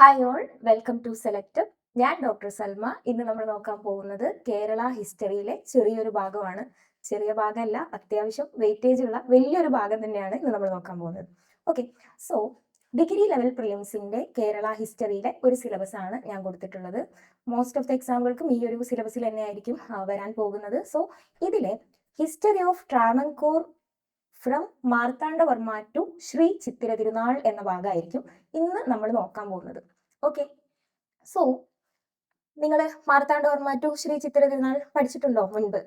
Hi all welcome to select ഞാൻ doctor Salma. ഇന്ന് നമ്മൾ നോക്കാൻ പോകുന്നത് കേരള ഹിസ്റ്ററിയിലെ ചെറിയൊരു ഭാഗമാണ്. ചെറിയ ഭാഗമല്ല അത്യാവശ്യം വെയിറ്റേജ് ഉള്ള വലിയൊരു ഭാഗം തന്നെയാണ് ഇന്ന് നമ്മൾ നോക്കാൻ പോകുന്നത്. ഓക്കെ സോ ഡിഗ്രി ലെവൽ പ്രിലിംസിന്റെ കേരള ഹിസ്റ്ററിയിലെ ഒരു സിലബസ് ആണ് ഞാൻ കൊടുത്തിട്ടുള്ളത്. മോസ്റ്റ് ഓഫ് ദ എക്സാമുകൾക്കും ഈ ഒരു സിലബസിൽ തന്നെയായിരിക്കും വരാൻ പോകുന്നത്. സോ ഇതിലെ history of Travancore from Marthanda Varma to Sree Chithira Thirunal എന്ന ഭാഗമായിരിക്കും ഇന്ന് നമ്മൾ നോക്കാൻ പോകുന്നത്. ഓക്കെ സോ നിങ്ങൾ മാർത്താണ്ഡവർമ്മ ടു ശ്രീ ചിത്തിര തിരുനാൾ പഠിച്ചിട്ടുണ്ടോ മുൻപ്?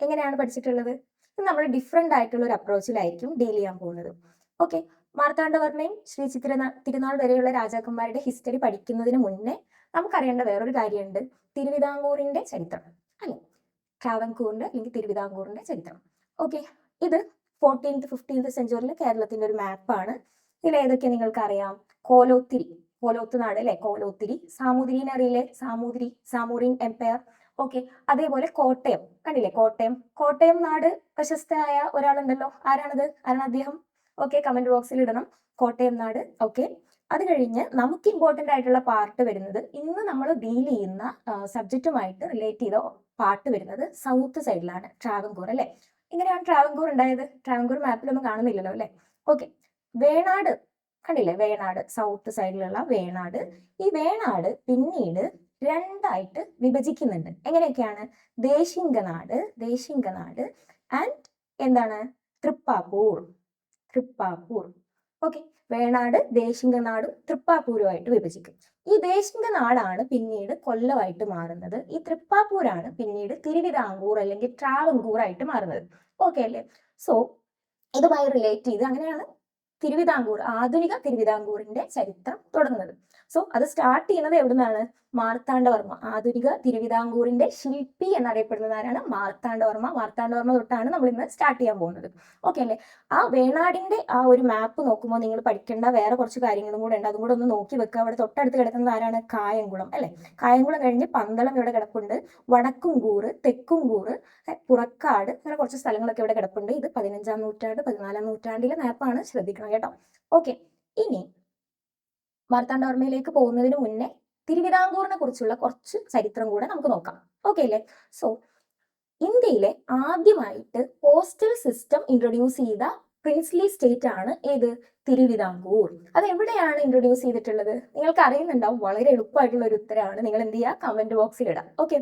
എങ്ങനെയാണ് പഠിച്ചിട്ടുള്ളത്? നമ്മൾ ഡിഫറെന്റ് ആയിട്ടുള്ള ഒരു അപ്രോച്ചിലായിരിക്കും ഡീൽ ചെയ്യാൻ പോകുന്നത്. ഓക്കെ മാർത്താണ്ഡവർമ്മയും ശ്രീ ചിത്തിര തിരുനാൾ വരെയുള്ള രാജാക്കന്മാരുടെ ഹിസ്റ്ററി പഠിക്കുന്നതിന് മുന്നേ നമുക്കറിയേണ്ട വേറൊരു കാര്യമുണ്ട്. തിരുവിതാംകൂറിന്റെ ചരിത്രം. അല്ലെ? ട്രാവൻകൂറിന്റെ അല്ലെങ്കിൽ തിരുവിതാംകൂറിന്റെ ചരിത്രം. ഓക്കെ ഇത് ഫോർട്ടീൻത്ത് ഫിഫ്റ്റീൻത്ത് സെഞ്ചുറിയിൽ കേരളത്തിന്റെ ഒരു മാപ്പാണ് ഇതിൽ ഏതൊക്കെ നിങ്ങൾക്ക് അറിയാം കോലോത്തിരി കോലോത്ത് നാട് അല്ലെ? കോലോത്തിരി സാമൂതിരിനറിയിലെ സാമൂതിരി സാമൂറിൻ എംപയർ ഓക്കെ അതേപോലെ കോട്ടയം. കണ്ടില്ലേ? കോട്ടയം. കോട്ടയം നാട് പ്രശസ്തനായ ഒരാളുണ്ടല്ലോ. ആരാണത്? ആരാണ് അദ്ദേഹം? ഓക്കെ കമന്റ് ബോക്സിൽ ഇടണം. കോട്ടയം നാട്. ഓക്കെ അത് കഴിഞ്ഞ് നമുക്ക് ഇമ്പോർട്ടന്റ് ആയിട്ടുള്ള പാർട്ട് വരുന്നത് ഇന്ന് നമ്മൾ ഡീൽ ചെയ്യുന്ന സബ്ജക്റ്റുമായിട്ട് റിലേറ്റ് ചെയ്ത പാർട്ട് വരുന്നത് സൗത്ത് സൈഡിലാണ് ട്രാവൻകൂർ അല്ലെ? എങ്ങനെയാണ് ട്രാവൻകൂർ ഉണ്ടായത്. ട്രാവൻകൂർ മാപ്പിലൊന്നും കാണുന്നില്ലല്ലോ അല്ലെ? ഓക്കെ വേണാട്. കണ്ടില്ലേ? വേണാട്. സൗത്ത് സൈഡിലുള്ള വേണാട്. ഈ വേണാട് പിന്നീട് രണ്ടായിട്ട് വിഭജിക്കുന്നുണ്ട്. എങ്ങനെയൊക്കെയാണ്? ദേശിംഗനാട് ദേശിംഗനാട് ആൻഡ് എന്താണ്? തൃപ്പാപ്പൂർ തൃപ്പാപ്പൂർ ഓക്കെ വേണാട് ദേശിംഗനാടും തൃപ്പാപ്പൂരുമായിട്ട് വിഭജിക്കും. ഈ ദേശിംഗനാടാണ് പിന്നീട് കൊല്ലമായിട്ട് മാറുന്നത്. ഈ തൃപ്പാപ്പൂരാണ് പിന്നീട് തിരുവിതാംകൂർ അല്ലെങ്കിൽ ട്രാവൻകൂർ ആയിട്ട് മാറുന്നത്. ഓക്കെ അല്ലേ? സോ ഇതുമായി റിലേറ്റ് ചെയ്ത് അങ്ങനെയാണ് തിരുവിതാംകൂർ ആധുനിക തിരുവിതാംകൂറിന്റെ ചരിത്രം തുടങ്ങുന്നത്. സോ അത് സ്റ്റാർട്ട് ചെയ്യുന്നത് എവിടുന്നാണ്? മാർത്താണ്ഡവർമ്മ. ആധുനിക തിരുവിതാംകൂറിന്റെ ശില്പി എന്നറിയപ്പെടുന്നത് ആരാണ്? മാർത്താണ്ഡവർമ്മ. മാർത്താണ്ഡവർമ്മ തൊട്ടാണ് നമ്മൾ ഇന്ന് സ്റ്റാർട്ട് ചെയ്യാൻ പോകുന്നത്. ഓക്കെ അല്ലേ? ആ വേണാടിന്റെ ആ ഒരു മാപ്പ് നോക്കുമ്പോൾ നിങ്ങൾ പഠിക്കേണ്ട വേറെ കുറച്ച് കാര്യങ്ങളും കൂടെ ഉണ്ട്. അതും കൂടെ ഒന്ന് നോക്കി വെക്കുക. അവിടെ തൊട്ടടുത്ത് കിടക്കുന്നത് ആരാണ്? കായംകുളം. അല്ലെ? കായംകുളം കഴിഞ്ഞ് പന്തളം ഇവിടെ കിടപ്പുണ്ട്. വടക്കുംകൂറ് തെക്കുംകൂറ് പുറക്കാട് അങ്ങനെ കുറച്ച് സ്ഥലങ്ങളൊക്കെ ഇവിടെ കിടപ്പുണ്ട്. ഇത് പതിനഞ്ചാം നൂറ്റാണ്ട് പതിനാലാം നൂറ്റാണ്ടിലെ മാപ്പാണ് ശ്രദ്ധിക്കണം കേട്ടോ. ഓക്കെ ഇനി മാർത്താണ്ഡവർമ്മയിലേക്ക് പോകുന്നതിന് മുന്നേ തിരുവിതാംകൂറിനെ കുറിച്ചുള്ള കുറച്ച് ചരിത്രം കൂടെ നമുക്ക് നോക്കാം. ഓക്കെ അല്ലേ സോ ഇന്ത്യയിലെ ആദ്യമായിട്ട് പോസ്റ്റൽ സിസ്റ്റം ഇൻട്രൊഡ്യൂസ് ചെയ്ത പ്രിൻസ്ലി സ്റ്റേറ്റ് ആണ് ഏത്? തിരുവിതാംകൂർ. അത് എവിടെയാണ് ഇൻട്രൊഡ്യൂസ് ചെയ്തിട്ടുള്ളത്? നിങ്ങൾക്ക് അറിയുന്നുണ്ടാവും വളരെ എളുപ്പമായിട്ടുള്ള ഒരു ഉത്തരമാണ്. നിങ്ങൾ എന്ത് ചെയ്യുക? കമന്റ് ബോക്സിൽ ഇടാം ഓക്കെ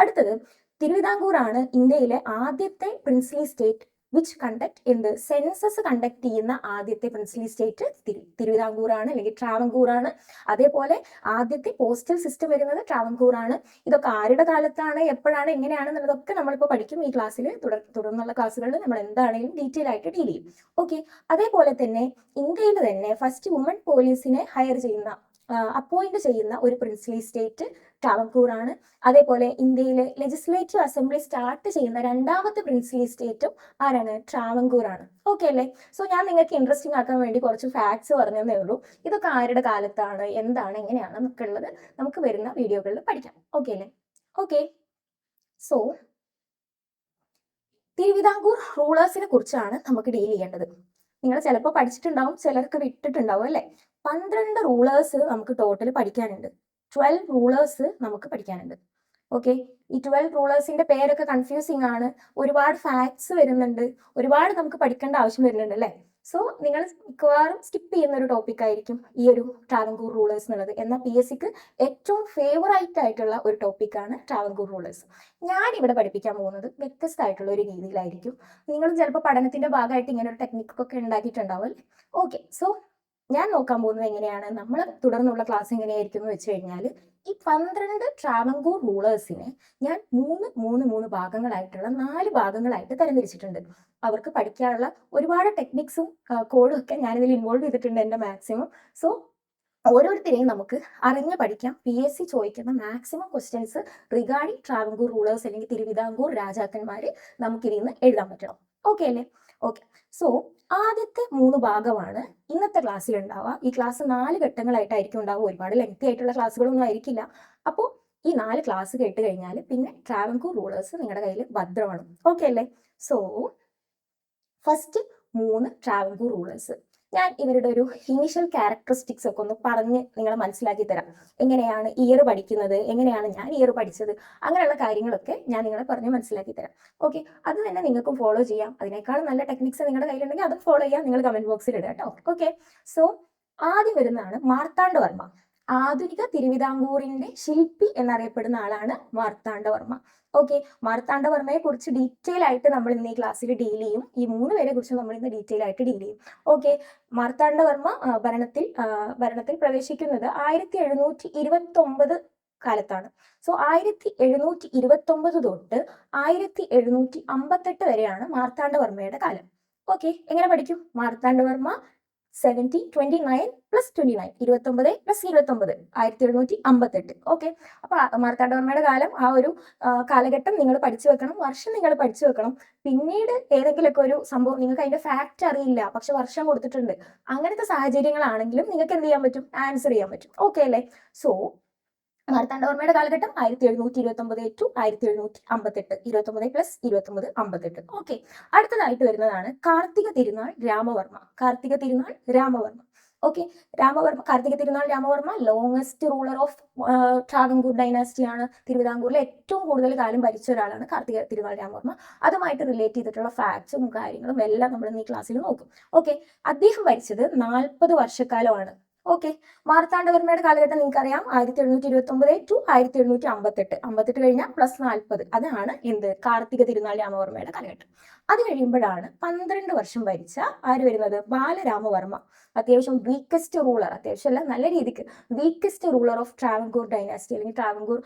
അടുത്തത് തിരുവിതാംകൂർ ആണ് ഇന്ത്യയിലെ ആദ്യത്തെ പ്രിൻസ്ലി സ്റ്റേറ്റ് വിച്ച് കണ്ടക്ട് എന്ത് സെൻസസ് കണ്ടക്ട് ചെയ്യുന്ന ആദ്യത്തെ പ്രിൻസിലി സ്റ്റേറ്റ് തിരു തിരുവിതാംകൂർ ആണ് അല്ലെങ്കിൽ ട്രാവൻകൂർ ആണ് അതേപോലെ ആദ്യത്തെ പോസ്റ്റൽ സിസ്റ്റം വരുന്നത് ട്രാവൻകൂർ ആണ് ഇതൊക്കെ ആരുടെ കാലത്താണ് എപ്പോഴാണ് എങ്ങനെയാണ് എന്നുള്ളതൊക്കെ നമ്മളിപ്പോൾ പഠിക്കും ഈ ക്ലാസ്സിൽ തുടർ തുടർന്നുള്ള ക്ലാസ്സുകളിൽ നമ്മൾ എന്താണെങ്കിലും ഡീറ്റെയിൽ ആയിട്ട് ഡീൽ ചെയ്യും. ഓക്കെ അതേപോലെ തന്നെ ഇന്ത്യയിൽ തന്നെ ഫസ്റ്റ് വുമൺ പോലീസിനെ ഹയർ ചെയ്യുന്ന അപ്പോയിന്റ് ചെയ്യുന്ന ഒരു പ്രിൻസിലി സ്റ്റേറ്റ് ട്രാവൻകൂർ ആണ് അതേപോലെ ഇന്ത്യയിലെ ലെജിസ്ലേറ്റീവ് അസംബ്ലി സ്റ്റാർട്ട് ചെയ്യുന്ന രണ്ടാമത്തെ പ്രിൻസിലി സ്റ്റേറ്റും ആരാണ്? ട്രാവൻകൂർ ആണ് ഓക്കെ അല്ലേ? സോ ഞാൻ നിങ്ങൾക്ക് ഇൻട്രസ്റ്റിംഗ് ആക്കാൻ വേണ്ടി കുറച്ച് ഫാക്ട്സ് പറഞ്ഞതേ ഉള്ളൂ. ഇതൊക്കെ ആരുടെ കാലത്താണ്? എന്താണ്? എങ്ങനെയാണ്? എന്നൊക്കെ ഉള്ളത് നമുക്ക് വരുന്ന വീഡിയോകളിൽ പഠിക്കാം. ഓക്കെ അല്ലേ? ഓക്കെ സോ തിരുവിതാംകൂർ റൂളേഴ്സിനെ കുറിച്ചാണ് നമുക്ക് ഡീൽ ചെയ്യേണ്ടത്. നിങ്ങൾ ചിലപ്പോൾ പഠിച്ചിട്ടുണ്ടാവും ചിലർക്ക് വിട്ടിട്ടുണ്ടാവും അല്ലേ? പന്ത്രണ്ട് റൂളേഴ്സ് നമുക്ക് ടോട്ടൽ പഠിക്കാനുണ്ട്. ട്വൽവ് റൂളേഴ്സ് നമുക്ക് പഠിക്കാനുണ്ട്. ഓക്കെ ഈ ട്വൽവ് റൂളേഴ്സിന്റെ പേരൊക്കെ കൺഫ്യൂസിങ് ആണ്. ഒരുപാട് ഫാക്ട്സ് വരുന്നുണ്ട്. ഒരുപാട് നമുക്ക് പഠിക്കേണ്ട ആവശ്യം വരുന്നുണ്ട് അല്ലേ? സോ നിങ്ങൾ മിക്കവാറും സ്കിപ്പ് ചെയ്യുന്ന ഒരു ടോപ്പിക് ആയിരിക്കും ഈ ഒരു ട്രാവൻകൂർ റൂളേഴ്സ് എന്നുള്ളത് എന്നാൽ പി എസ് സിക്ക് ഏറ്റവും ഫേവറേറ്റ് ആയിട്ടുള്ള ഒരു ടോപ്പിക്കാണ് ട്രാവൻകൂർ റൂളേഴ്സ് ഞാൻ ഇവിടെ പഠിപ്പിക്കാൻ പോകുന്നത് വ്യത്യസ്തമായിട്ടുള്ള ഒരു രീതിയിലായിരിക്കും. നിങ്ങൾ ചിലപ്പോൾ പഠനത്തിന്റെ ഭാഗമായിട്ട് ഇങ്ങനെ ഒരു ടെക്നിക്കൊക്കെ ഉണ്ടാക്കിയിട്ടുണ്ടാവും ഓക്കെ സോ ഞാൻ നോക്കാൻ പോകുന്നത് എങ്ങനെയാണ്? നമ്മൾ തുടർന്നുള്ള ക്ലാസ് എങ്ങനെയായിരിക്കും എന്ന് വെച്ച് കഴിഞ്ഞാൽ ഈ പന്ത്രണ്ട് ട്രാവൻകൂർ റൂളേഴ്സിനെ ഞാൻ മൂന്ന് മൂന്ന് മൂന്ന് ഭാഗങ്ങളായിട്ടുള്ള നാല് ഭാഗങ്ങളായിട്ട് തരംതിരിച്ചിട്ടുണ്ട്. അവർക്ക് പഠിക്കാനുള്ള ഒരുപാട് ടെക്നിക്സും കോഡും ഒക്കെ ഞാനിതിൽ ഇൻവോൾവ് ചെയ്തിട്ടുണ്ട് എന്റെ മാക്സിമം സോ ഓരോരുത്തരെയും നമുക്ക് അറിഞ്ഞ് പഠിക്കാം പി എസ് സി ചോദിക്കുന്ന maximum questions regarding Travancore rulers അല്ലെങ്കിൽ തിരുവിതാംകൂർ രാജാക്കന്മാർ നമുക്കിതിൽ എഴുതാൻ പറ്റണം ഓക്കെ അല്ലേ? ഓക്കെ സോ ആദ്യത്തെ മൂന്ന് ഭാഗമാണ് ഇന്നത്തെ ക്ലാസ്സിൽ ഉണ്ടാവുക. ഈ ക്ലാസ് നാല് ഘട്ടങ്ങളായിട്ടായിരിക്കും ഉണ്ടാവുക. ഒരുപാട് ലെങ്തി ആയിട്ടുള്ള ക്ലാസ്സുകളൊന്നും ആയിരിക്കില്ല. അപ്പോൾ ഈ നാല് ക്ലാസ് കേട്ട് കഴിഞ്ഞാൽ പിന്നെ ട്രാവൻകൂർ റൂളേഴ്സ് നിങ്ങളുടെ കയ്യിൽ ഭദ്രമാണ്. ഓക്കെ അല്ലേ? സോ ഫസ്റ്റ് മൂന്ന് ട്രാവൻകൂർ റൂളേഴ്സ് ഞാൻ ഇവരുടെ ഒരു ഇനീഷ്യൽ ക്യാരക്ടറിസ്റ്റിക്സ് ഒക്കെ ഒന്ന് പറഞ്ഞ് നിങ്ങൾ മനസ്സിലാക്കി തരാം. എങ്ങനെയാണ് ഇയർ പഠിക്കുന്നത്? എങ്ങനെയാണ് ഞാൻ ഇയർ പഠിച്ചത്? അങ്ങനെയുള്ള കാര്യങ്ങളൊക്കെ ഞാൻ നിങ്ങളെ പറഞ്ഞ് മനസ്സിലാക്കി തരാം. ഓക്കെ അത് തന്നെ നിങ്ങൾക്കും ഫോളോ ചെയ്യാം. അതിനേക്കാളും നല്ല ടെക്നിക്സ് നിങ്ങളുടെ കയ്യിലുണ്ടെങ്കിൽ അതും ഫോളോ ചെയ്യാം. നിങ്ങൾ കമന്റ് ബോക്സിൽ ഇടുക കേട്ടോ. ഓക്കെ സോ ആദ്യം വരുന്നതാണ് മാർത്താണ്ഡവർമ്മ. ആധുനിക തിരുവിതാംകൂറിന്റെ ശില്പി എന്നറിയപ്പെടുന്ന ആളാണ് മാർത്താണ്ഡവർമ്മ. ഓക്കെ മാർത്താണ്ഡവർമ്മയെ കുറിച്ച് ഡീറ്റെയിൽ ആയിട്ട് നമ്മൾ ഇന്ന് ഈ ക്ലാസ്സിൽ ഡീൽ ചെയ്യും. ഈ മൂന്ന് പേരെ കുറിച്ച് നമ്മൾ ഇന്ന് ഡീറ്റെയിൽ ആയിട്ട് ഡീൽ ചെയ്യും. ഓക്കെ മാർത്താണ്ഡവർമ്മ ഭരണത്തിൽ ഭരണത്തിൽ പ്രവേശിക്കുന്നത് ആയിരത്തി എഴുന്നൂറ്റി ഇരുപത്തി ഒമ്പത് കാലത്താണ്. സോ ആയിരത്തി എഴുന്നൂറ്റി ഇരുപത്തി ഒമ്പത് തൊട്ട് ആയിരത്തി എഴുന്നൂറ്റി അമ്പത്തെട്ട് വരെയാണ് മാർത്താണ്ഡവർമ്മയുടെ കാലം. ഓക്കെ എങ്ങനെ പഠിക്കും? Marthanda Varma seventy twenty nine plus twenty nine ഇരുപത്തൊമ്പത് പ്ലസ് ഇരുപത്തൊമ്പത് ആയിരത്തി എഴുന്നൂറ്റി അമ്പത്തെട്ട് ഓക്കെ അപ്പൊ മാർത്താണ്ഡവർമ്മയുടെ കാലം ആ ഒരു കാലഘട്ടം നിങ്ങൾ പഠിച്ചു വെക്കണം വർഷം നിങ്ങൾ പഠിച്ചു വെക്കണം. പിന്നീട് ഏതെങ്കിലുമൊക്കെ ഒരു സംഭവം നിങ്ങൾക്ക് അതിന്റെ ഫാക്റ്റ് അറിയില്ല പക്ഷെ വർഷം കൊടുത്തിട്ടുണ്ട്. അങ്ങനത്തെ സാഹചര്യങ്ങളാണെങ്കിലും നിങ്ങൾക്ക് എന്ത് ചെയ്യാൻ പറ്റും? ആൻസർ ചെയ്യാൻ പറ്റും. ഓക്കെ അല്ലേ? സോ മാർത്താണ്ഡവർമ്മയുടെ കാലഘട്ടം ആയിരത്തി എഴുന്നൂറ്റി ഇരുപത്തി ഒമ്പത് ടു ആയിരത്തി എഴുന്നൂറ്റി അമ്പത്തെട്ട് ഇരുപത്തി ഒമ്പത് പ്ലസ് ഇരുപത്തി ഒമ്പത് അമ്പത്തെട്ട്. ഓക്കെ അടുത്തതായിട്ട് വരുന്നതാണ് Karthika Thirunal Ramavarma. Karthika Thirunal Ramavarma. Okay Rama Varma Karthika Thirunal Rama Varma longest ruler of Travancore dynasty ആണ്. തിരുവിതാംകൂറിലെ ഏറ്റവും കൂടുതൽ കാലം ഭരിച്ച ഒരാളാണ് കാർത്തിക തിരുനാൾ രാമവർമ്മ. അതുമായിട്ട് റിലേറ്റ് ചെയ്തിട്ടുള്ള ഫാക്ട്സും കാര്യങ്ങളും എല്ലാം നമ്മൾ ഈ ക്ലാസ്സിൽ നോക്കും. ഓക്കെ അദ്ദേഹം ഭരിച്ചത് നാൽപ്പത് വർഷക്കാലമാണ്. ഓക്കെ മാർത്താണ്ഡവർമ്മയുടെ കാലഘട്ടം നിങ്ങൾക്കറിയാം. ആയിരത്തി എഴുന്നൂറ്റി ഇരുപത്തി ഒമ്പത് ടു ആയിരത്തി എഴുന്നൂറ്റി അമ്പത്തെട്ട് അമ്പത്തെട്ട് കഴിഞ്ഞാൽ പ്ലസ് നാൽപ്പത് അതാണ് എന്ത്? കാർത്തിക തിരുനാൾ രാമവർമ്മയുടെ കാലഘട്ടം. അത് കഴിയുമ്പോഴാണ് പന്ത്രണ്ട് വർഷം ഭരിച്ച ആര് വരുന്നത്? ബാലരാമവർമ്മ. അത്യാവശ്യം വീക്കസ്റ്റ് റൂളർ അത്യാവശ്യം അല്ല നല്ല രീതിക്ക് weakest ruler of Travancore dynasty അല്ലെങ്കിൽ ട്രാവൻകൂർ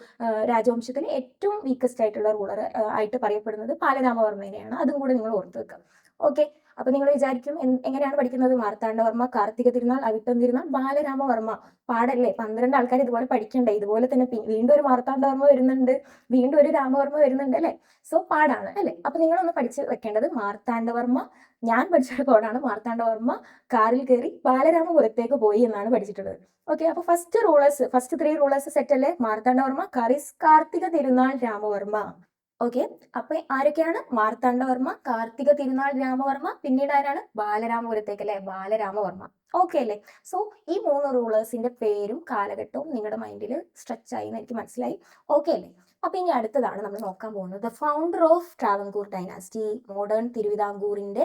രാജവംശത്തിലെ ഏറ്റവും വീക്കസ്റ്റ് ആയിട്ടുള്ള റൂളർ ആയിട്ട് പറയപ്പെടുന്നത് ബാലരാമവർമ്മേനെയാണ്. അതും കൂടെ നിങ്ങൾ ഓർത്ത് വെക്കുക. ഓക്കെ. അപ്പൊ നിങ്ങൾ വിചാരിക്കും എങ്ങനെയാണ് പഠിക്കുന്നത്? മാർത്താണ്ഡവർമ്മ കാർത്തിക തിരുനാൾ അവിട്ടം തിരുനാൾ ബാലരാമവർമ്മ. പാടല്ലേ? പന്ത്രണ്ട് ആൾക്കാർ ഇതുപോലെ പഠിക്കണ്ടേ? ഇതുപോലെ തന്നെ വീണ്ടും ഒരു മാർത്താണ്ഡവർമ്മ വരുന്നുണ്ട്. വീണ്ടും ഒരു രാമവർമ്മ വരുന്നുണ്ട് അല്ലേ? സോ പാടാണ് അല്ലേ? അപ്പൊ നിങ്ങളൊന്ന് പഠിച്ച് വെക്കേണ്ടത് മാർത്താണ്ഡവർമ്മ ഞാൻ പഠിച്ച കോഡാണ് മാർത്താണ്ഡവർമ്മ കാറിൽ കയറി ബാലരാമപുരത്തേക്ക് പോയി എന്നാണ് പഠിച്ചിട്ടുള്ളത്. ഓക്കെ അപ്പൊ first rulers first three rulers set അല്ലേ? മാർത്താണ്ഡവർമ്മ കാറിസ് കാർത്തിക തിരുനാൾ രാമവർമ്മ. ഓക്കെ അപ്പൊ ആരൊക്കെയാണ്? മാർത്താണ്ഡവർമ്മ കാർത്തിക തിരുനാൾ രാമവർമ്മ പിന്നീട് ആരാണ്? ബാലരാമപുരത്തേക്ക് അല്ലെ ബാലരാമവർമ്മ. ഓക്കെ അല്ലേ? സോ ഈ മൂന്ന് റൂളേഴ്സിന്റെ പേരും കാലഘട്ടവും നിങ്ങളുടെ മൈൻഡിൽ സ്ട്രെച്ച് ആയി എന്ന് എനിക്ക് മനസ്സിലായി. ഓക്കെ അല്ലേ? അപ്പൊ ഇനി അടുത്തതാണ് നമ്മൾ നോക്കാൻ പോകുന്നത്. Founder of Travancore dynasty modern തിരുവിതാംകൂറിന്റെ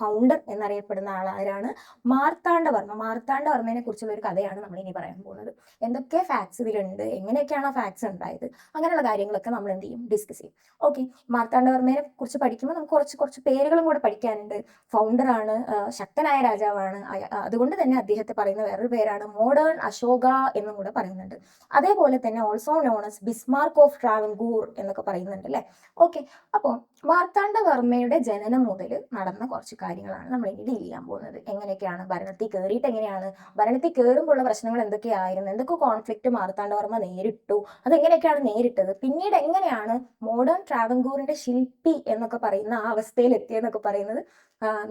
ഫൗണ്ടർ എന്നറിയപ്പെടുന്ന ആളാരാണ് മാർത്താണ്ഡവർമ്മ. മാർത്താണ്ഡവർമ്മനെ കുറിച്ചുള്ള ഒരു കഥയാണ് നമ്മൾ ഇനി പറയാൻ പോകുന്നത്. എന്തൊക്കെ ഫാക്ട്സ് ഇതിലുണ്ട്? എങ്ങനെയൊക്കെയാണ് ആ ഫാക്ട്സ് ഉണ്ടായത്? അങ്ങനെയുള്ള കാര്യങ്ങളൊക്കെ നമ്മൾ എന്ത് ചെയ്യും? ഡിസ്കസ് ചെയ്യും. ഓക്കെ മാർത്താണ്ഡവർമ്മയെ കുറിച്ച് പഠിക്കുമ്പോൾ നമുക്ക് കുറച്ച് കുറച്ച് പേരുകളും കൂടെ പഠിക്കാനുണ്ട്. ഫൗണ്ടർ ആണ് ശക്തനായ രാജാവാണ്. അതുകൊണ്ട് തന്നെ അദ്ദേഹത്തെ പറയുന്ന വേറൊരു പേരാണ് മോഡേൺ അശോക എന്നും കൂടെ പറയുന്നുണ്ട്. അതേപോലെ തന്നെ also known as Bismarck of Travancore എന്നൊക്കെ പറയുന്നുണ്ട് അല്ലെ ഓക്കെ അപ്പോൾ മാർത്താണ്ഡവർമ്മയുടെ ജനനം മുതൽ നടന്ന കുറച്ച് കാര്യങ്ങളാണ് നമ്മൾ ഇനി ഡീൽ ചെയ്യാൻ പോകുന്നത്. എങ്ങനെയൊക്കെയാണ്? ഭരണത്തിൽ കയറിയിട്ട് എങ്ങനെയാണ്? ഭരണത്തിൽ കയറുമ്പോഴുള്ള പ്രശ്നങ്ങൾ എന്തൊക്കെയായിരുന്നു? എന്തൊക്കെ കോൺഫ്ലിക്റ്റ് മാർത്താണ്ഡവർമ്മ നേരിട്ടു? അതെങ്ങനെയൊക്കെയാണ് നേരിട്ടത്? പിന്നീട് എങ്ങനെയാണ് മോഡേൺ ട്രാവൻകൂറിന്റെ ശില്പി എന്നൊക്കെ പറയുന്ന ആ അവസ്ഥയിൽ എത്തിയെന്നൊക്കെ പറയുന്നത്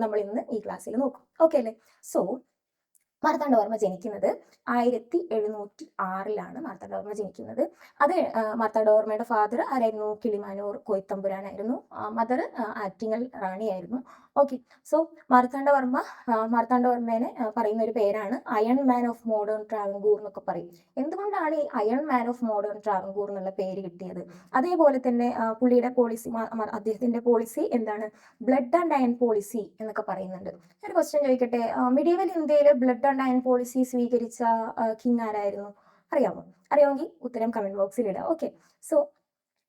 നമ്മൾ ഇന്ന് ഈ ക്ലാസ്സിൽ നോക്കും. ഓക്കെ അല്ലേ? സോ മാർത്താണ്ഡവർമ്മ ജനിക്കുന്നത് ആയിരത്തി എഴുന്നൂറ്റി ആറിലാണ് മാർത്താണ്ഡവർമ്മ ജനിക്കുന്നത്. അത് മാർത്താണ്ഡവർമ്മയുടെ ഫാദർ ആരായിരുന്നു? കിളിമാനൂർ കോയിത്തമ്പുരാനായിരുന്നു. മദർ ആറ്റിങ്ങൽ റാണിയായിരുന്നു. ഓക്കെ സോ മാർത്താണ്ഡവർമ്മ മാർത്താണ്ഡവർമ്മേനെ പറയുന്ന ഒരു പേരാണ് iron man of modern Travancore എന്നൊക്കെ പറയും. എന്തുകൊണ്ടാണ് ഈ iron man of modern Travancore എന്നുള്ള പേര് കിട്ടിയത്? അതേപോലെ തന്നെ പുള്ളിയുടെ പോളിസി അദ്ദേഹത്തിന്റെ പോളിസി എന്താണ്? ബ്ലഡ് ആൻഡ് അയൺ പോളിസി എന്നൊക്കെ പറയുന്നുണ്ട്. ഒരു ക്വസ്റ്റ്യൻ ചോദിക്കട്ടെ? മിഡീവൽ ഇന്ത്യയിലെ ബ്ലഡ് അയൺ പോളിസി സ്വീകരിച്ച കിങ് ആരായിരുന്നു? അറിയാമോ? അറിയാമെങ്കിൽ ഉത്തരം കമന്റ് ബോക്സിൽ ഇടാം. ഓക്കെ സോ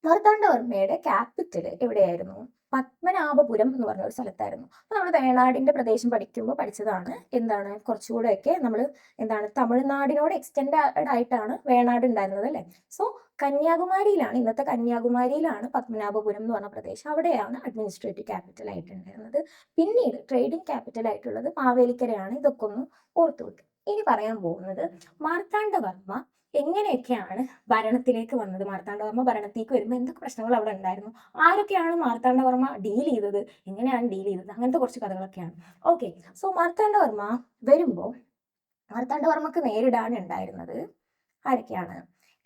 മാർത്താണ്ഡവർമ്മയുടെ ക്യാപിറ്റൽ എവിടെയായിരുന്നു? പത്മനാഭപുരം എന്ന് പറഞ്ഞ ഒരു സ്ഥലത്തായിരുന്നു. അപ്പൊ നമ്മൾ വേണാടിന്റെ പ്രദേശം പഠിക്കുമ്പോൾ പഠിച്ചതാണ് എന്താണ് കുറച്ചുകൂടെയൊക്കെ നമ്മൾ എന്താണ് തമിഴ്നാടിനോട് എക്സ്റ്റെൻഡ് ആയിട്ടാണ് വേണാട് ഉണ്ടായിരുന്നത് അല്ലെ? സോ കന്യാകുമാരിയിലാണ് ഇന്നത്തെ കന്യാകുമാരിയിലാണ് പത്മനാഭപുരം എന്ന് പറഞ്ഞ പ്രദേശം അവിടെയാണ് അഡ്മിനിസ്ട്രേറ്റീവ് ക്യാപിറ്റൽ ആയിട്ടുണ്ടായിരുന്നത്. പിന്നീട് ട്രേഡിംഗ് ക്യാപിറ്റൽ ആയിട്ടുള്ളത് മാവേലിക്കരയാണ്. ഇതൊക്കെ ഒന്ന് ഓർത്തു വെക്കുക ഇനി പറയാൻ പോകുന്നത് മാർത്താണ്ഡവർമ്മ എങ്ങനെയൊക്കെയാണ് ഭരണത്തിലേക്ക് വന്നത്? മാർത്താണ്ഡവർമ്മ ഭരണത്തിലേക്ക് വരുമ്പോൾ എന്തൊക്കെ പ്രശ്നങ്ങൾ അവിടെ ഉണ്ടായിരുന്നു? ആരൊക്കെയാണ് മാർത്താണ്ഡവർമ്മ ഡീൽ ചെയ്തത്? എങ്ങനെയാണ് ഡീൽ ചെയ്തത്? അങ്ങനത്തെ കുറച്ച് കഥകളൊക്കെയാണ്. ഓക്കെ സോ മാർത്താണ്ഡവർമ്മ വരുമ്പോൾ മാർത്താണ്ഡവർമ്മക്ക് നേരിടാൻ ഉണ്ടായിരുന്നത് ആരൊക്കെയാണ്?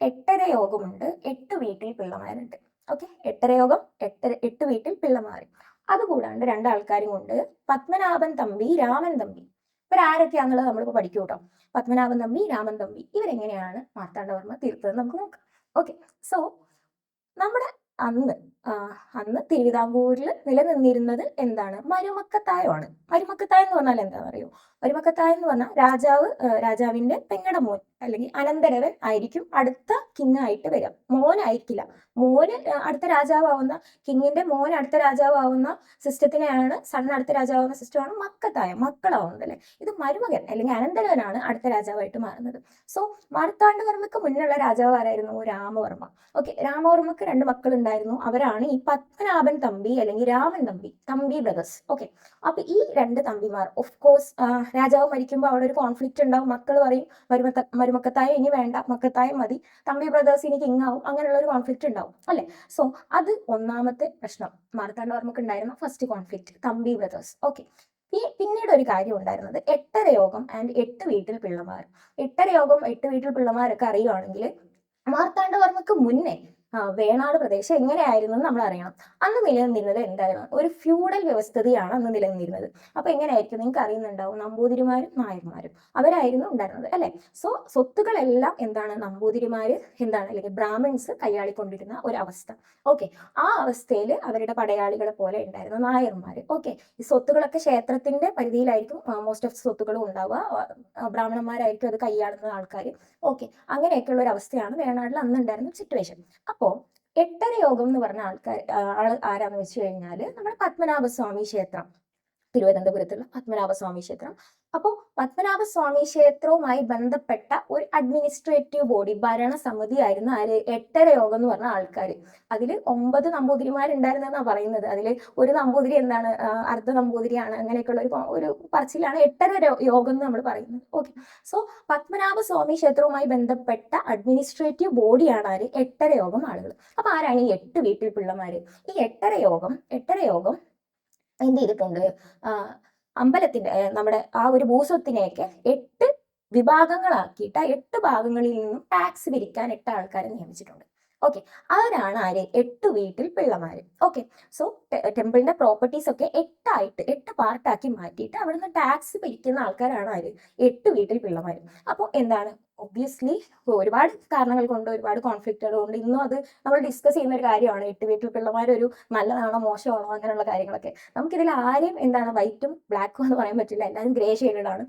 എട്ടര യോഗമുണ്ട്. എട്ട് വീട്ടിൽ പിള്ളമാരുണ്ട്. ഓക്കെ എട്ടര യോഗം എട്ടര എട്ട് വീട്ടിൽ പിള്ളമാർ അതുകൂടാണ്ട് രണ്ടാൾക്കാരും കൊണ്ട് പത്മനാഭൻ തമ്പി രാമൻ തമ്പി. ഇവരാരൊക്കെയാന്നുള്ളത് നമ്മളിപ്പോൾ പഠിക്കും കേട്ടോ പത്മനാഭൻ തമ്പി രാമൻ തമ്പി. ഇവരെങ്ങനെയാണ് മാർത്താണ്ഡവർമ്മ തീർത്തതെന്ന് നമുക്ക് നോക്കാം ഓക്കെ സോ നമ്മുടെ അന്ന് അന്ന് തിരുവിതാംകൂറിൽ നിലനിന്നിരുന്നത് എന്താണ്? മരുമക്കത്തായമാണ്. മരുമക്കത്തായം എന്ന് പറഞ്ഞാൽ എന്താണെന്ന് അറിയോ മരുമക്കത്തായം എന്ന് പറഞ്ഞാൽ രാജാവ് രാജാവിന്റെ പെങ്ങടെ മോൻ അല്ലെങ്കിൽ അനന്തരവൻ ആയിരിക്കും അടുത്ത കിങ് ആയിട്ട് വരിക. മോനായിരിക്കില്ല. മോന് അടുത്ത രാജാവാവുന്ന കിങ്ങിന്റെ മോൻ അടുത്ത രാജാവാവുന്ന സിസ്റ്റത്തിനെയാണ് സൺ അടുത്ത രാജാവുന്ന സിസ്റ്റമാണ് മക്കത്തായ മക്കളാവുന്നത് അല്ലെ? ഇത് മരുമകൻ അല്ലെങ്കിൽ അനന്തരവനാണ് അടുത്ത രാജാവായിട്ട് മാറുന്നത്. സോ മാർത്താണ്ഡവർമ്മക്ക് മുന്നിലുള്ള രാജാവ് ആരായിരുന്നു? രാമവർമ്മ. ഓക്കെ രാമവർമ്മക്ക് രണ്ട് മക്കൾ ഉണ്ടായിരുന്നു അവരാണ് ഈ പത്മനാഭൻ തമ്പി അല്ലെങ്കിൽ രാമൻ തമ്പി തമ്പി ബ്രദേഴ്സ് ഓക്കെ അപ്പൊ ഈ രണ്ട് തമ്പിമാർ ഓഫ് കോഴ്സ് രാജാവ് മരിക്കുമ്പോൾ അവിടെ ഒരു കോൺഫ്ലിക്റ്റ് ഉണ്ടാവും. മക്കൾ പറയും മരുമത്ത മരുമക്കത്തായ ഇനി വേണ്ട മക്കത്തായ മതി. തമ്പി ബ്രദേഴ്സ് ഇനി കിങ് ആവും. അങ്ങനെയുള്ള ഒരു കോൺഫ്ലിക്റ്റ് ഉണ്ടാവും അല്ലെ? സോ അത് ഒന്നാമത്തെ പ്രശ്നം. മാർത്താണ്ഡവർമ്മക്ക് ഉണ്ടായിരുന്ന first conflict Thampi brothers okay ഈ പിന്നീട് ഒരു കാര്യം ഉണ്ടായിരുന്നത് എട്ടര യോഗം ആൻഡ് എട്ട് വീട്ടിൽ പിള്ളമാർ. എട്ടര യോഗം എട്ട് വീട്ടിൽ പിള്ളമാരൊക്കെ അറിയുവാണെങ്കിൽ മാർത്താണ്ഡവർമ്മക്ക് മുന്നേ വേണാട് പ്രദേശം എങ്ങനെയായിരുന്നു നമ്മൾ അറിയണം. അന്ന് നിലനിന്നിരുന്നത് എന്തായിരുന്നു? ഒരു ഫ്യൂഡൽ വ്യവസ്ഥതയാണ് അന്ന് നിലനിന്നിരുന്നത്. അപ്പൊ എങ്ങനെയായിരിക്കും? നിങ്ങൾക്ക് അറിയുന്നുണ്ടാവും. നമ്പൂതിരിമാരും നായന്മാരും അവരായിരുന്നു ഉണ്ടായിരുന്നത് അല്ലെ? സോ സ്വത്തുക്കളെല്ലാം എന്താണ്? നമ്പൂതിരിമാര് എന്താണ്? അല്ലെങ്കിൽ ബ്രാഹ്മിൺസ് കൈയാളിക്കൊണ്ടിരുന്ന ഒരു അവസ്ഥ ഓക്കെ ആ അവസ്ഥയിൽ അവരുടെ പടയാളികളെ പോലെ ഉണ്ടായിരുന്നു നായർമാര്. ഓക്കെ ഈ സ്വത്തുക്കളൊക്കെ ക്ഷേത്രത്തിന്റെ പരിധിയിലായിരിക്കും. മോസ്റ്റ് ഓഫ് സ്വത്തുക്കളും ഉണ്ടാവുക. ബ്രാഹ്മണന്മാരായിരിക്കും അത് കൈയാളുന്ന ആൾക്കാർ ഓക്കെ അങ്ങനെയൊക്കെയുള്ള ഒരു അവസ്ഥയാണ് വേണാടിൽ അന്ന് ഉണ്ടായിരുന്ന സിറ്റുവേഷൻ അപ്പോ എട്ടര യോഗം എന്ന് പറഞ്ഞ ആൾക്കാർ ആൾ ആരാന്ന് വെച്ച് കഴിഞ്ഞാൽ നമ്മുടെ പത്മനാഭസ്വാമി ക്ഷേത്രം. തിരുവനന്തപുരത്തുള്ള പത്മനാഭസ്വാമി ക്ഷേത്രം. അപ്പോൾ പത്മനാഭസ്വാമി ക്ഷേത്രവുമായി ബന്ധപ്പെട്ട ഒരു അഡ്മിനിസ്ട്രേറ്റീവ് ബോഡി ഭരണസമിതി ആയിരുന്നു ആര്? എട്ടര യോഗം എന്ന് പറഞ്ഞ ആൾക്കാർ അതിൽ ഒമ്പത് നമ്പൂതിരിമാരുണ്ടായിരുന്നെന്നാണ് പറയുന്നത്. അതിൽ ഒരു നമ്പൂതിരി എന്താണ്? അർദ്ധ നമ്പൂതിരിയാണ്. അങ്ങനെയൊക്കെയുള്ള ഒരു ഒരു പറച്ചിലാണ് എട്ടര യോഗം എന്ന് നമ്മൾ പറയുന്നത്. ഓക്കെ. സോ പത്മനാഭസ്വാമി ക്ഷേത്രവുമായി ബന്ധപ്പെട്ട അഡ്മിനിസ്ട്രേറ്റീവ് ബോഡിയാണ് ആര്? എട്ടര യോഗം ആളുകൾ അപ്പൊ ആരാണ് ഈ എട്ട് വീട്ടിൽ പിള്ളമാര്? ഈ എട്ടര യോഗം എട്ടര യോഗം എന്ത് ചെയ്തിട്ടുണ്ട്? അമ്പലത്തിന്റെ നമ്മുടെ ആ ഒരു ഭൂസ്വത്തിനെയൊക്കെ എട്ട് വിഭാഗങ്ങളാക്കിയിട്ട് എട്ട് ഭാഗങ്ങളിൽ നിന്നും ടാക്സ് പിരിക്കാൻ എട്ട് ആൾക്കാരെ നിയമിച്ചിട്ടുണ്ട്. ഓക്കെ അവരാണ് ആര്? എട്ട് വീട്ടിൽ പിള്ളമാര്. ഓക്കെ സോ ടെമ്പിളിന്റെ പ്രോപ്പർട്ടീസ് ഒക്കെ എട്ടായിട്ട് എട്ട് പാർട്ടാക്കി മാറ്റിയിട്ട് അവിടുന്ന് ടാക്സ് പിരിക്കുന്ന ആൾക്കാരാണ് ആര്? എട്ട് വീട്ടിൽ പിള്ളമാര്. അപ്പോൾ എന്താണ്? ഒബ്വിയസ്ലി ഒരുപാട് കാരണങ്ങൾ കൊണ്ട് ഒരുപാട് കോൺഫ്ലിക്റ്റുകൾ കൊണ്ട് ഇന്നും അത് നമ്മൾ ഡിസ്കസ് ചെയ്യുന്ന ഒരു കാര്യമാണ്. എട്ട് വീട്ടിൽ പിള്ളമാരൊരു നല്ലതാണോ മോശമാണോ അങ്ങനെയുള്ള കാര്യങ്ങളൊക്കെ. നമുക്കിതിൽ ആരെയും എന്താണ് വൈറ്റും ബ്ലാക്കും എന്ന് പറയാൻ പറ്റില്ല. എല്ലാവരും ഗ്രേ ഷെയ്ഡാണ്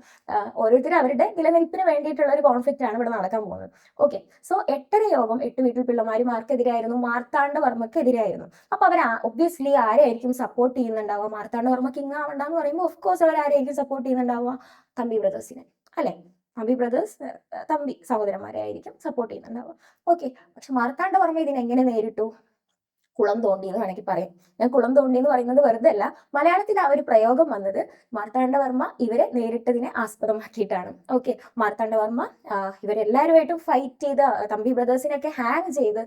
ഓരോരുത്തരും അവരുടെ നിലനിൽപ്പിന് വേണ്ടിയിട്ടുള്ള ഒരു കോൺഫ്ലിക്റ്റ് ആണ് ഇവിടെ നടക്കാൻ പോകുന്നത്. ഓക്കെ സോ എട്ടര യോഗം എട്ട് വീട്ടിൽ പിള്ളമാരും വർമ്മക്ക് മാർത്താണ്ഡവർമ്മക്കെതിരായിരുന്നു അപ്പൊ അവർ ഒബ്വിയസ്ലി ആരെയായിരിക്കും സപ്പോർട്ട് ചെയ്യുന്നുണ്ടാവുക? മാർത്താണ്ഡവർമ്മ കിങ് ആവണ്ടെന്ന് പറയുമ്പോൾ ഓഫ് കോഴ്സ് അവർ ആരെയായിരിക്കും സപ്പോർട്ട് ചെയ്യുന്നുണ്ടാവുക? തമ്പി ബ്രദേഴ്സിനെ അല്ലെ? തമ്പി ബ്രദേഴ്സ് തമ്പി സഹോദരന്മാരെ ആയിരിക്കും സപ്പോർട്ട് ചെയ്യുന്നുണ്ടാവുക ഓക്കെ. പക്ഷെ മാർത്താണ്ഡവർമ്മ ഇതിനെ ഇതിനെങ്ങനെ നേരിട്ടു? കുളം തോണ്ടി എന്ന് വേണമെങ്കിൽ പറയും. ഞാൻ കുളം തോണ്ടി എന്ന് പറയുന്നത് വെറുതെ അല്ല മലയാളത്തിൽ ആ ഒരു പ്രയോഗം വന്നത് മാർത്താണ്ഡവർമ്മ ഇവരെ നേരിട്ടതിനെ ആസ്പദമാക്കിയിട്ടാണ്. ഓക്കെ മാർത്താണ്ഡവർമ്മ ഇവരെല്ലാവരുമായിട്ടും ഫൈറ്റ് ചെയ്ത് തമ്പി ബ്രദേഴ്സിനെയൊക്കെ ഹാങ് ചെയ്ത്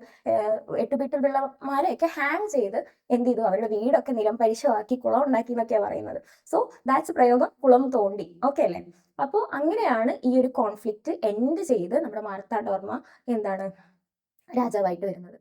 എട്ട് വീട്ടിൽ പിള്ളമാരെയൊക്കെ ഹാങ് ചെയ്ത് എന്ത് ചെയ്തു? അവരുടെ വീടൊക്കെ നിലം പരിശമാക്കി കുളം ഉണ്ടാക്കി എന്നൊക്കെയാണ് പറയുന്നത്. സോ ദാറ്റ്സ് പ്രയോഗം കുളം തോണ്ടി. ഓക്കെ അല്ലേ? അപ്പോൾ അങ്ങനെയാണ് ഈ ഒരു കോൺഫ്ലിക്റ്റ് എൻഡ് ചെയ്ത് നമ്മുടെ മാർത്താണ്ഡവർമ്മ എന്താണ് രാജാവായിട്ട് വരുന്നത്.